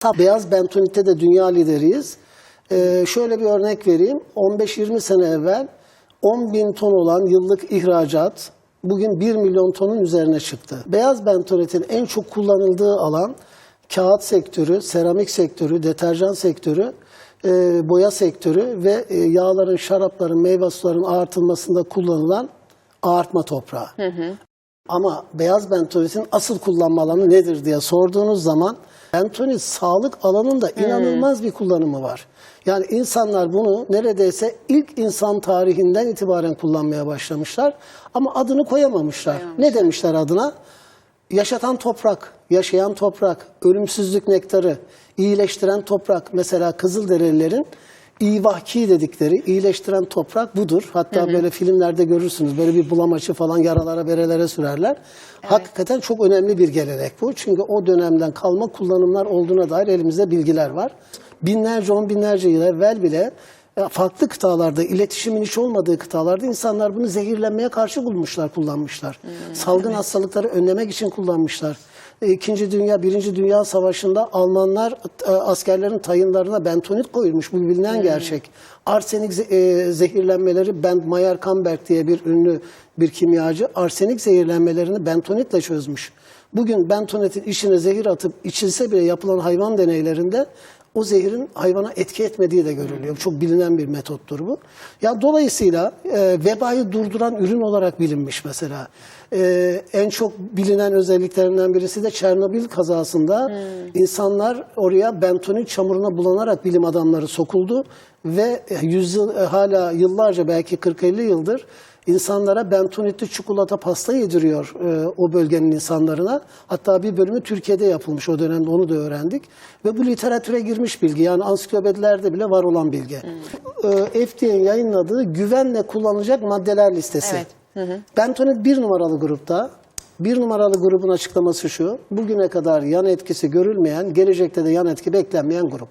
Tabii beyaz bentonitte de dünya lideriyiz. Ee, şöyle bir örnek vereyim. 15-20 sene evvel 10 bin ton olan yıllık ihracat bugün 1 milyon tonun üzerine çıktı. Beyaz bentonitin en çok kullanıldığı alan kağıt sektörü, seramik sektörü, deterjan sektörü, e, boya sektörü ve e, yağların, şarapların, meyve suların ağartılmasında kullanılan ağartma toprağı. Ama beyaz bentonitin asıl kullanma alanı nedir diye sorduğunuz zaman bentonit sağlık alanında inanılmaz bir kullanımı var. Yani insanlar bunu neredeyse ilk insan tarihinden itibaren kullanmaya başlamışlar ama adını koyamamışlar. Ne demişler adına? Yaşatan toprak, yaşayan toprak, ölümsüzlük nektarı, iyileştiren toprak. Mesela Kızılderililerin İvahki dedikleri iyileştiren toprak budur. Hatta böyle filmlerde görürsünüz. Böyle bir bulamaçı falan yaralara berelere sürerler. Hakikaten çok önemli bir gelenek bu. Çünkü o dönemden kalma kullanımlar olduğuna dair elimizde bilgiler var. Binlerce on binlerce yıl evvel bile farklı kıtalarda, iletişimin hiç olmadığı kıtalarda insanlar bunu zehirlenmeye karşı bulmuşlar, kullanmışlar. Salgın hastalıkları önlemek için kullanmışlar. E, İkinci Dünya, Birinci Dünya Savaşı'nda Almanlar e, askerlerin tayınlarına bentonit koymuş. Bu bilinen gerçek. Arsenik ze- e, zehirlenmeleri, Ben Mayer Kamberg diye bir ünlü bir kimyacı, arsenik zehirlenmelerini bentonitle çözmüş. Bugün bentonitin içine zehir atıp içilse bile yapılan hayvan deneylerinde o zehirin hayvana etki etmediği de görülüyor. Çok bilinen bir metottur bu. Ya dolayısıyla e, vebayı durduran ürün olarak bilinmiş mesela. E, en çok bilinen özelliklerinden birisi de Çernobil kazasında insanlar oraya bentonit çamuruna bulanarak bilim adamları sokuldu ve e, yüzyıl e, hala yıllarca belki 40-50 yıldır insanlara bentonitli çikolata pasta yediriyor e, o bölgenin insanlarına. Hatta bir bölümü Türkiye'de yapılmış o dönemde onu da öğrendik. Ve bu literatüre girmiş bilgi yani ansiklopedilerde bile var olan bilgi. E, FDA'nin yayınladığı güvenle kullanılacak maddeler listesi. Evet. Bentonit bir numaralı grupta. Bir numaralı grubun açıklaması şu. Bugüne kadar yan etkisi görülmeyen, gelecekte de yan etki beklenmeyen grup.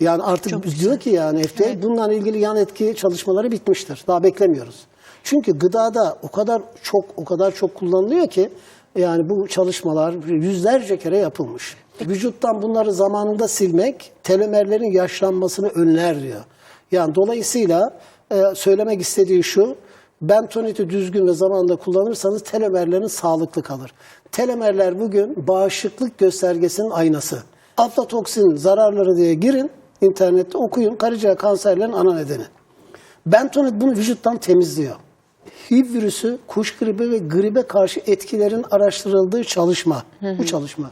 Yani artık diyor ki yani FDA bununla ilgili yan etki çalışmaları bitmiştir. Daha beklemiyoruz. Çünkü gıdada o kadar çok o kadar çok kullanılıyor ki yani bu çalışmalar yüzlerce kere yapılmış. Vücuttan bunları zamanında silmek telomerlerin yaşlanmasını önler diyor. Yani dolayısıyla e, söylemek istediği şu bentoniti düzgün ve zamanında kullanırsanız telomerlerin sağlıklı kalır. Telomerler bugün bağışıklık göstergesinin aynası. Aflatoksin zararları diye girin internette okuyun karıcaya kanserlerin ana nedeni. Bentonit bunu vücuttan temizliyor. HIV virüsü, kuş gribi ve gribe karşı etkilerin araştırıldığı çalışma. Bu çalışma.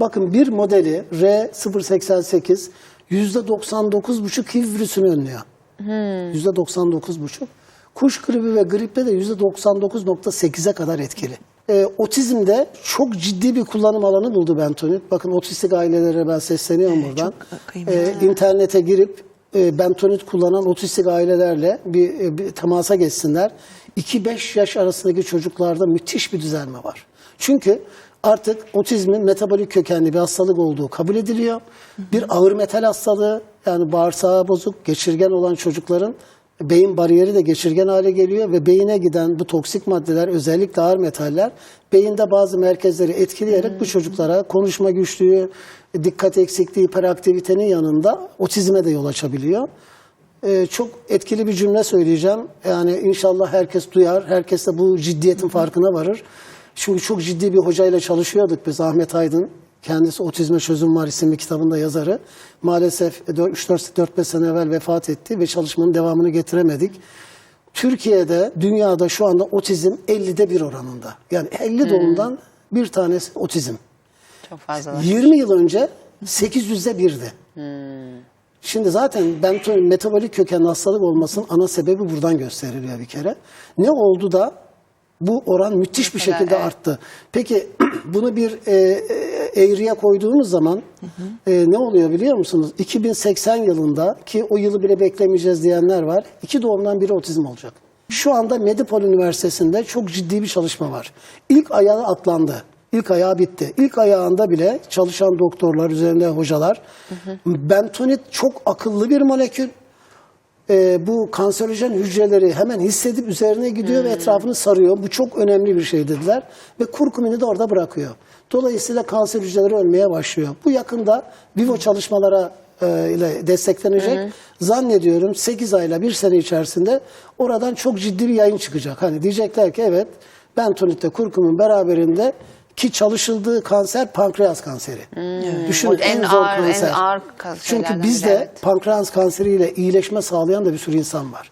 Bakın bir modeli R088 %99,5 HIV virüsünü önlüyor. %99,5. Kuş gribi ve gripte de %99,8'e kadar etkili. Ee, otizmde çok ciddi bir kullanım alanı buldu bentonit. Bakın otistik ailelere ben sesleniyorum buradan. çok kıymetli. Ee, internete girip bentonit kullanan otistik ailelerle bir, e, bir temasa geçsinler. 2-5 yaş arasındaki çocuklarda müthiş bir düzelme var. Çünkü artık otizmin metabolik kökenli bir hastalık olduğu kabul ediliyor. Bir ağır metal hastalığı yani bağırsağı bozuk, geçirgen olan çocukların beyin bariyeri de geçirgen hale geliyor ve beyine giden bu toksik maddeler özellikle ağır metaller beyinde bazı merkezleri etkileyerek bu çocuklara konuşma güçlüğü, dikkat eksikliği, hiperaktivitenin yanında otizme de yol açabiliyor. Ee, çok etkili bir cümle söyleyeceğim. Yani inşallah herkes duyar, herkes de bu ciddiyetin farkına varır. Çünkü çok ciddi bir hocayla çalışıyorduk biz Ahmet Aydın. Kendisi Otizme Çözüm Var isimli kitabında yazarı. Maalesef 3-4-5 sene evvel vefat etti ve çalışmanın devamını getiremedik. Türkiye'de, dünyada şu anda otizm 50'de bir oranında. Yani 50 doğumdan bir tanesi otizm. Çok fazla var. 20 yıl önce 800'de birdi. Şimdi zaten benton metabolik kökenli hastalık olmasının ana sebebi buradan gösteriliyor bir kere. Ne oldu da bu oran müthiş bir şekilde evet. arttı. Peki bunu bir e, e, eğriye koyduğumuz zaman e, ne oluyor biliyor musunuz? 2080 yılında ki o yılı bile beklemeyeceğiz diyenler var. İki doğumdan biri otizm olacak. Şu anda Medipol Üniversitesi'nde çok ciddi bir çalışma var. İlk ayağı atlandı. İlk ayağı bitti. İlk ayağında bile çalışan doktorlar, üzerinde hocalar. Bentonit çok akıllı bir molekül. Ee, bu kanserojen hücreleri hemen hissedip üzerine gidiyor ve etrafını sarıyor. Bu çok önemli bir şey dediler. Ve kurkumini de orada bırakıyor. Dolayısıyla kanser hücreleri ölmeye başlıyor. Bu yakında vivo çalışmalara e, ile desteklenecek. Zannediyorum 8 ayla 1 sene içerisinde oradan çok ciddi bir yayın çıkacak. Hani diyecekler ki evet bentonitle kurkumun beraberinde ki çalışıldığı kanser pankreas kanseri. Düşünün O en en, zor ağır- en kanser. ağır kanserlerden Çünkü bizde evet. pankreas kanseriyle iyileşme sağlayan da bir sürü insan var.